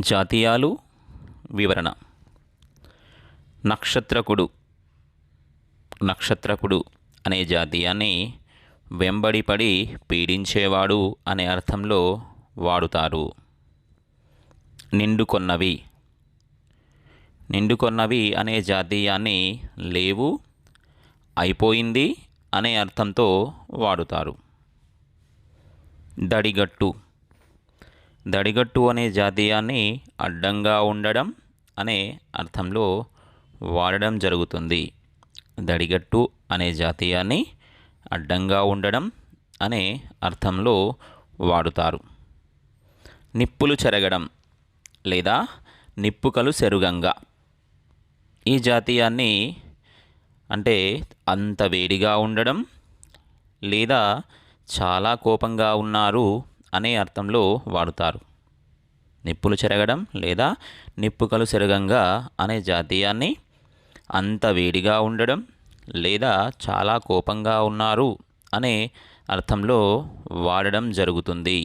జాతీయాలు వివరణ. నక్షత్రకుడు. నక్షత్రకుడు అనే జాతీయాన్ని వెంబడిపడి పీడించేవాడు అనే అర్థంలో వాడుతారు. నిండుకొన్నవి. నిండుకొన్నవి అనే జాతీయాన్ని లేవు అయిపోయింది అనే అర్థంతో వాడుతారు. దడిగట్టు. దడిగట్టు అనే జాతీయాన్ని అడ్డంగా ఉండడం అనే అర్థంలో వాడడం జరుగుతుంది. దడిగట్టు అనే జాతీయాన్ని అడ్డంగా ఉండడం అనే అర్థంలో వాడుతారు. నిప్పులు చెరగడం లేదా నిప్పుకలు సెరుగంగా. ఈ జాతీయాన్ని అంటే అంత వేడిగా ఉండడం లేదా చాలా కోపంగా ఉన్నారు అనే అర్థంలో వాడుతారు. నిప్పులు చెరగడం లేదా నిప్పుకలు సెరగంగా అనే జాతీయాన్ని అంత వేడిగా ఉండడం లేదా చాలా కోపంగా ఉన్నారు అనే అర్థంలో వాడడం జరుగుతుంది.